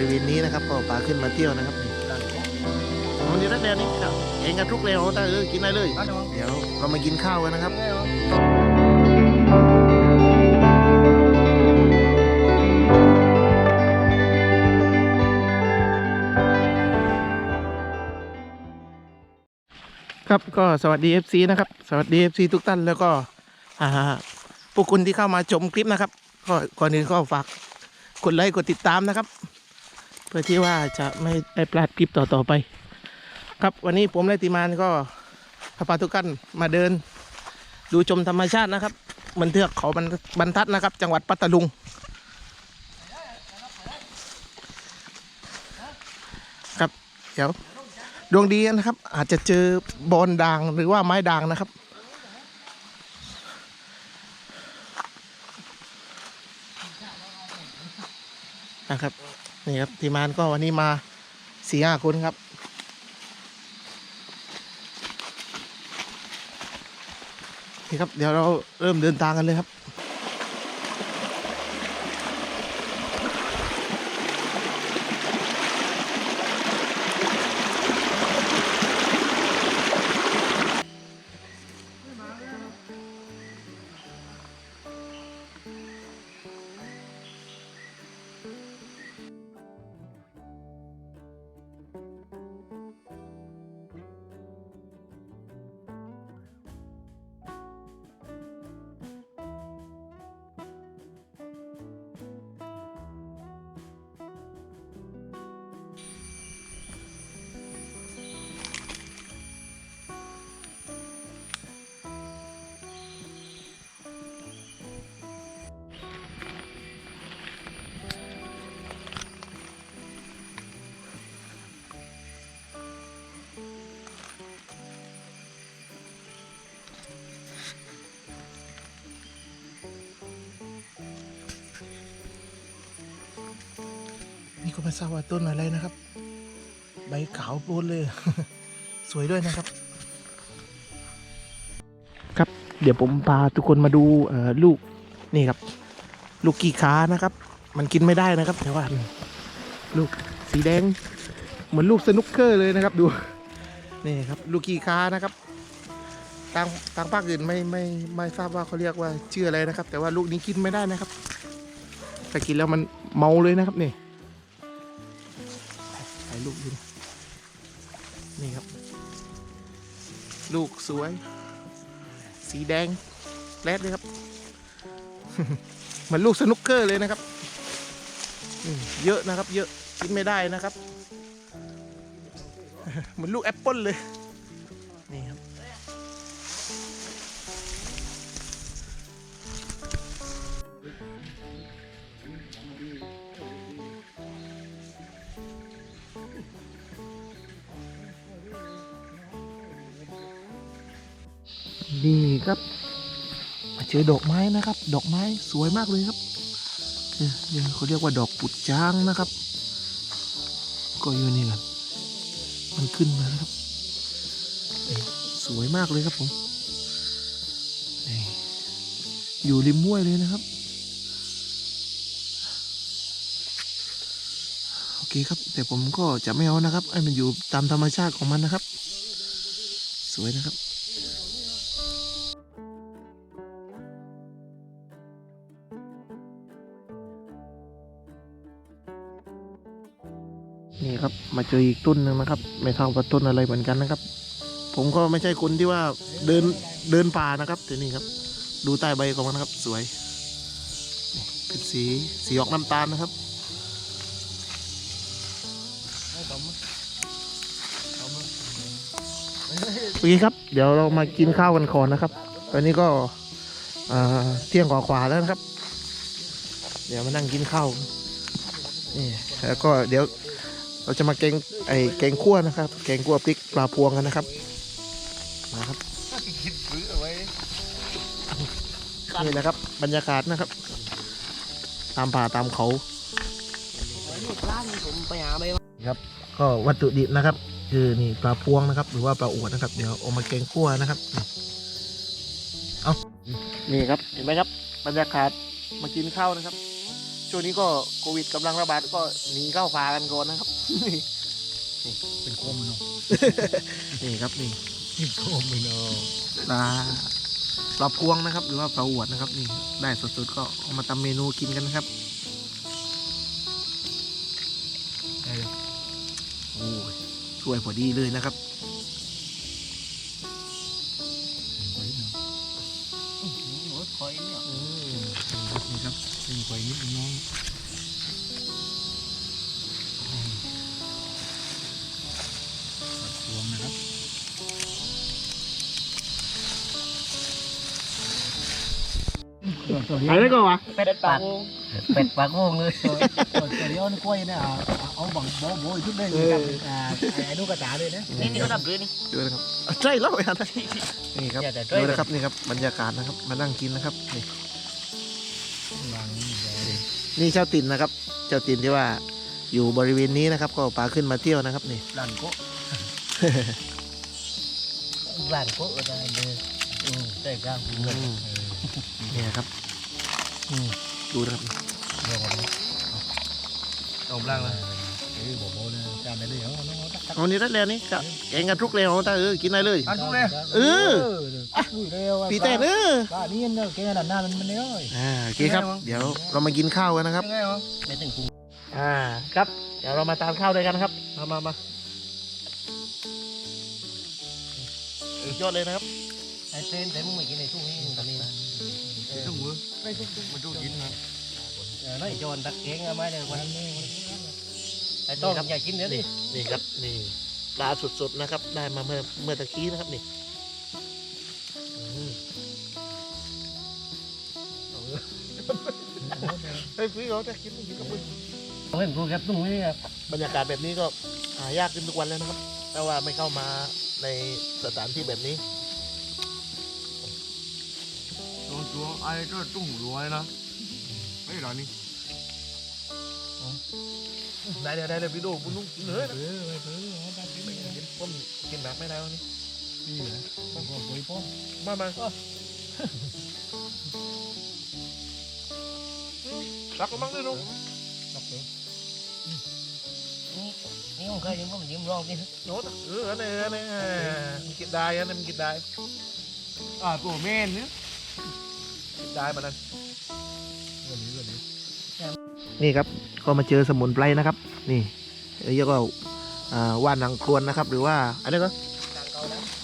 ริเวณนี้นะครับ ก็ปลาขึ้นมาเที่ยวนะครับมันอยู่ด้านแดนนี่ครับเองกันทุกเร็วต่เออกินได้เลย เดี๋ยวเรามากินข้าวกันนะครับครับก็สวัสดี FC นะครับ สวัสดี FC ทุกท่านแล้วก็อ่าพวกคุณที่เข้ามาชมคลิปนะครับ ก็ก่อนอื่นก็ฝากกดไลค์กดติดตามนะครับ เพื่อที่ว่าจะไม่ได้พลาดคลิปต่อๆไป ครับวันนี้ผมและทีมานก็พาทุกท่านมาเดิน ดูชมธรรมชาตินะครับบนเทือกเขาบรรทัดนะครับ จังหวัดปัตตาลุงครับเดี๋ยวดวงดีนะครับ อาจจะเจอบอลด่างหรือว่าไม้ด่างนะครับนะครับ นี่ครับทีมงานก็วันนี้มาสี่ห้าคนครับ นี่ครับ เดี๋ยวเราเริ่มเดินทางกันเลยครับ นี่ก็ไม่ทราบว่าต้นอะไรนะครับ ใบขาวโพลนเลย สวยด้วยนะครับ ครับ เดี๋ยวผมพาทุกคนมาดูลูกนี่ครับ ลูกกีขานะครับ มันกินไม่ได้นะครับแต่ว่าลูกสีแดง เหมือนลูกสนุกเกอร์เลยนะครับ ดูนี่ครับ ลูกกีขานะครับทางทางภาคอื่นไม่ไม่ไม่ทราบว่าเขาเรียกว่าชื่ออะไรนะครับ แต่ว่าลูกนี้กินไม่ได้นะครับถ้ากินแล้วมันเมาเลยนะครับนี่ ถ่ายรูปดูนะนี่ครับ ลูกสวย สีแดงแรดเลยครับ เหมือนลูกสนุกเกอร์เลยนะครับเยอะนะครับ เยอะกินไม่ได้นะครับ เหมือนลูกแอปเปิลเลย นี่ครับ มาเจอดอกไม้นะครับ ดอกไม้สวยมากเลยครับเนี่ยเขาเรียกว่าดอกปุดจ้างนะครับ ก็อยู่นี่กันมันขึ้นมาครับ สวยมากเลยครับผมอยู่ริมห้วยเลยนะครับโอเคครับ แต่ผมก็จะไม่เอานะครับให้มันอยู่ตามธรรมชาติของมันนะครับ สวยนะครับ นี่ครับ มาเจออีกต้นหนึ่งนะครับ ไม่ทราบว่าต้นอะไรเหมือนกันนะครับ ผมก็ไม่ใช่คนที่ว่าเดินเดินป่านะครับแต่นี่ครับ ดูใต้ใบของมันนะครับ สวยเป็นสีสีออกน้ำตาลนะครับโอเคครับ เดี๋ยวเรามากินข้าวกันก่อนนะครับ ตอนนี้ก็เที่ยงกว่าๆแล้วนะครับ เดี๋ยวมานั่งกินข้าวนี่แล้วก็เดี๋ยว เราจะมาแกงไอแกงคั่วนะครับ แกงคั่วพริกปลาพวงกันนะครับ มาครับคิดซื้อเอาไว้นี่แหละครับ บรรยากาศนะครับ ตามป่าตามเขาลูกร้านผมไปหาใบก็วัตถุดิบนะครับ คือนี่ปลาพวงนะครับ หรือว่าปลาอวดนะครับ เดี๋ยวเอามาแกงคั่วนะครับนี่เอานี่ครับ เห็นไหมครับ บรรยากาศมากินข้าวนะครับช่วงนี้ก็โควิดกำลังระบาดก็หนีเข้าป่ากันก่อนนะครับ เป็นโคมเนาะนี่ครับนี่เป็นโคมเลยเนาะปลาปลาพวงนะครับ หรือว่าปลาอวดนะครับนี่ได้สดๆก็เอามาทำเมนูกินกันนะครับได้เลยโอ้ยสวยพอดีเลยนะครับไว้เนาะโอ้ยคอยเนี่ยอืมนี่ครับเป็นไว้นิดนึงน้อง ตัวเดียวอะไรก็วะเป็ดปากเป็ดปากโง่เลยตัวตัวเดียวนี่กล้วยเนี่ยเอาเอาบังโบโบอีกชุดเลยกับอ่าไอ้ลูกกระตาเลยนะนี่นี่เขาทำด้วยนี่ดูนะครับอะใช่แล้วไอ้อันนั้นนี่ครับอย่าแต่ด้วยดูนะครับนี่ครับบรรยากาศนะครับมานั่งกินนะครับนี่วางนี่เดี๋ยวดินี่เจ้าตินนะครับ เจ้าตินที่ว่าอยู่บริเวณนี้นะครับ ก็ปลาขึ้นมาเที่ยวนะครับนี่หลานโกหลานโกได้เลยอืมได้กลางเงินอืมนี่นะครับอืม ดูนะครับเดี๋ยวผมเอาล่างเลยเอ้ยโบโบเนี่ยจานไหนเลยเอาน้องตักตักเอานี่ได้แล้วนี่ครับแกงกันทุกแล้วตาเออกินได้เลยอันทุกเลยเออปีแต่เออปลานี่เนี่ยแกงด้านหน้ามันมันเนี่ยอ่าโอเคครับ เดี๋ยวเรามากินข้าวกันนะครับไม่ถึงพุงอ่าครับ เดี๋ยวเรามาทานข้าวด้วยกันครับ มามามาสุดยอดเลยนะครับไอเต้นแต่มึงไม่กินในทุ่งนี้ มือไม่ต้องมันต้องกินนะเออน้อยโจรตักเก่งอะไม่เลยวันนี้ไอ้ต้องอย่ากินเดี๋ยวนี้นี่ครับนี่ปลาสดๆนะครับ ได้มาเมื่อเมื่อตะกี้นะครับนี่อืมเฮ้ยพี่เขาจะกินไม่กินก็ไม่เฮ้ยกูครับทุ่งนี้ครับบรรยากาศแบบนี้ก็หายากขึ้นทุกวันแล้วนะครับ แต่ว่าไม่เข้ามาในสถานที่แบบนี้ ตัวไอ้ก็ตุ้งรวยนะไม่หรอนี่ได้เดี๋ยวได้เดี๋ยวพี่ดูบุญนุ่งกินเลยเออเออเออเอาไปกินไม่กินผมกินแบบไม่ได้วันนี้นี่เหรอต้องขอคุยพ่อมามารักกันบ้างด้วยนุ๊กตักเลยนี่นี่ผมเคยยิ้มผมยิ้มร้องกินโน้ตเอออันนี้อันนี้มันกินได้อันนี้มันกินได้อ่าตัวแม่เนี่ย กินได้มานั้นวันนี้วันนี้นี่ครับก็มาเจอสมุนไพรนะครับ นี่เรียกว่าอ่าว่านนางครวนนะครับ หรือว่าอะไรก็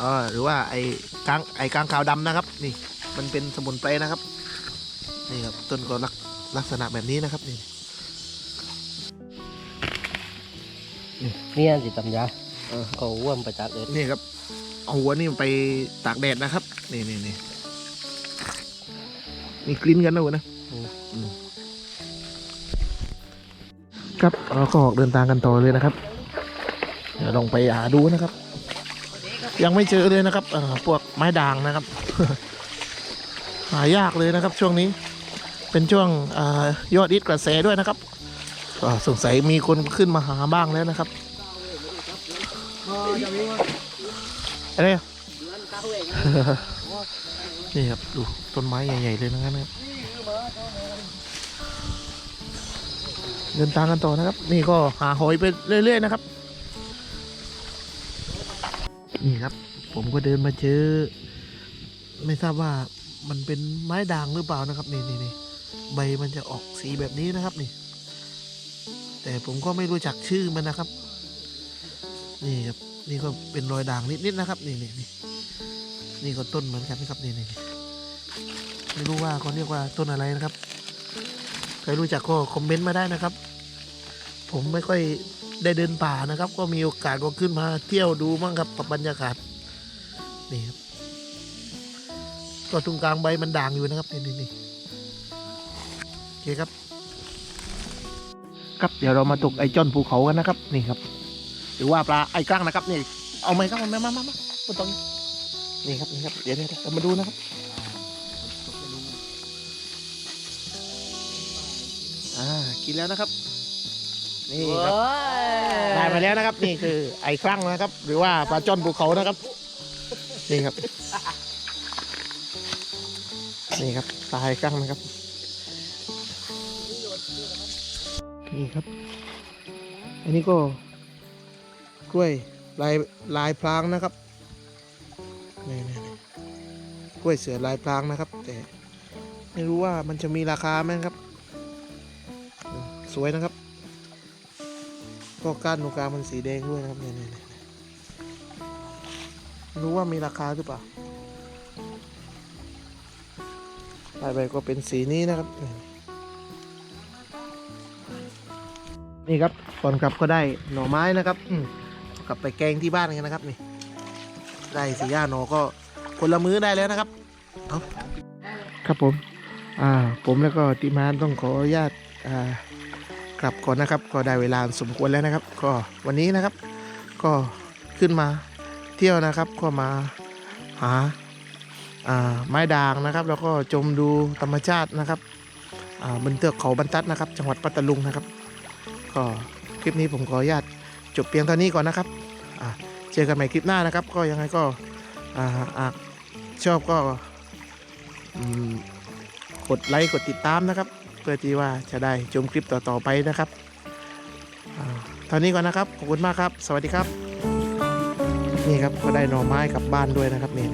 อ๋อหรือว่าไอ้กางไอ้กางขาวดำนะครับ นี่มันเป็นสมุนไพรนะครับ นี่ครับต้นก็ลักลักษณะแบบนี้นะครับนี่นี่อันสิตำยาเออเขาว่วมไปจากเด็ดนี่ครับเอาหัวนี่ไปตากแดดนะครับ นี่นี่นี่ มีกลิ่นกันนะหัวนะอืมครับเราก็ออกเดินทางกันต่อเลยนะครับ เดี๋ยวลองไปหาดูนะครับ ยังไม่เจอเลยนะครับเอ่อพวกไม้ด่างนะครับ หายากเลยนะครับ ช่วงนี้ เป็นช่วงเออยอดอิฐกระแสด้วยนะครับก็สงสัยมีคนขึ้นมาหาบ้างแล้วนะครับอะไรอะ นี่ครับดูต้นไม้ใหญ่ๆเลยนะครับเดินทางกันต่อนะครับ นี่ก็หาหอยไปเรื่อยๆนะครับ นี่ครับ ผมก็เดินมาเจอ ไม่ทราบว่ามันเป็นไม้ด่างหรือเปล่านะครับ นี่นี่นี่ใบมันจะออกสีแบบนี้นะครับนี่ แต่ผมก็ไม่รู้จักชื่อมันนะครับ นี่ครับ นี่ก็เป็นรอยด่างนิดๆนะครับ นี่นี่นี่ นี่ก็ต้นเหมือนกันนะครับนี่นี่ไม่รู้ว่าเขาเรียกว่าต้นอะไรนะครับ ใครรู้จักก็คอมเมนต์มาได้นะครับ ผมไม่ค่อยได้เดินป่านะครับ ก็มีโอกาสก็ขึ้นมาเที่ยวดูมั่งครับกับบรรยากาศนี่ครับก็ตรงกลางใบมันด่างอยู่นะครับนี่นี่นี่โอเคครับ ครับเดี๋ยวเรามาตกไอ้จอนภูเขากันนะครับ นี่ครับ หรือว่าปลาไอ้กล้างนะครับนี่เอาไหมครับเอาไหมมามามาบนตรงนี้ นี่ครับนี่ครับเดี๋ยวเดี๋ยวเดี๋ยวเรามาดูนะครับอ่ากินแล้วนะครับ นี่ครับได้มาแล้วนะครับ นี่คือไอ้ครั่งนะครับ หรือว่าปลาจ้อนภูเขานะครับ นี่ครับ นี่ครับปลาไอ้ครั่งนะครับ นี่ครับ อันนี้ก็กล้วยลายลายพรางนะครับ นี่นี่กล้วยเสือลายพรางนะครับ แต่ไม่รู้ว่ามันจะมีราคาไหมครับ สวยนะครับก็ก้านตรงกลางมันสีแดงด้วยนะครับเนี่ยเนี่ยเนี่ยรู้ว่ามีราคาหรือเปล่าลายใบก็เป็นสีนี้นะครับ นี่ครับก่อนกลับก็ได้หน่อไม้นะครับกลับไปแกงที่บ้านกันนะครับนี่ ได้สีย่าหนก็คนละมื้อได้แล้วนะครับครับผมอ่าผมแล้วก็ทีมงานต้องขออนุญาตอ่ากลับก่อนนะครับ ก็ได้เวลาสมควรแล้วนะครับ ก็วันนี้นะครับ ก็ขึ้นมาเที่ยวนะครับ ก็มาหาอ่าไม้ด่างนะครับ แล้วก็ชมดูธรรมชาตินะครับอ่าบนเทือกเขาบรรทัดนะครับ จังหวัดปัตตานีนะครับ ก็คลิปนี้ผมขออนุญาตจบเพียงเท่านี้ก่อนนะครับอ่า เจอกันใหม่คลิปหน้านะครับ ก็ยังไงก็ชอบก็กดไลค์กดติดตามนะครับ เพื่อที่ว่าจะได้ชมคลิปต่อๆไปนะครับอ่าเท่านี้ก่อนนะครับ ขอบคุณมากครับ สวัสดีครับ นี่ครับก็ได้หน่อไม้กลับบ้านด้วยนะครับนี่